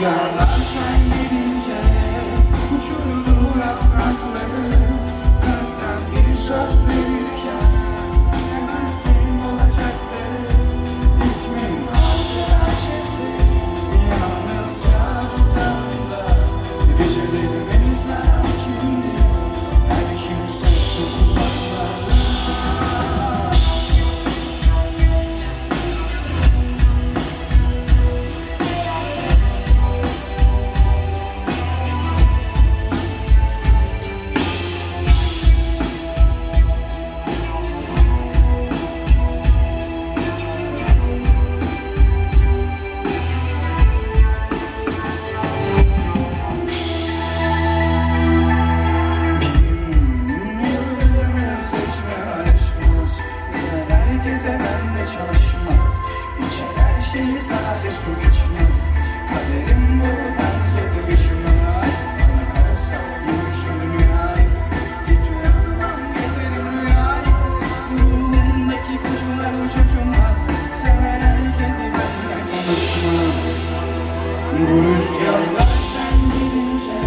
You're of like çalışmaz. İçer her şeyi sade su içmez. Kaderim bu bence bu geçmez Bana kalsa yemiş dünyayı Hiç uyanmam gezerim rüyayı Ruhumdaki kuşlar uçuşmaz. Sever herkesi benimle konuşmaz. Bu rüzgarlar sen gelince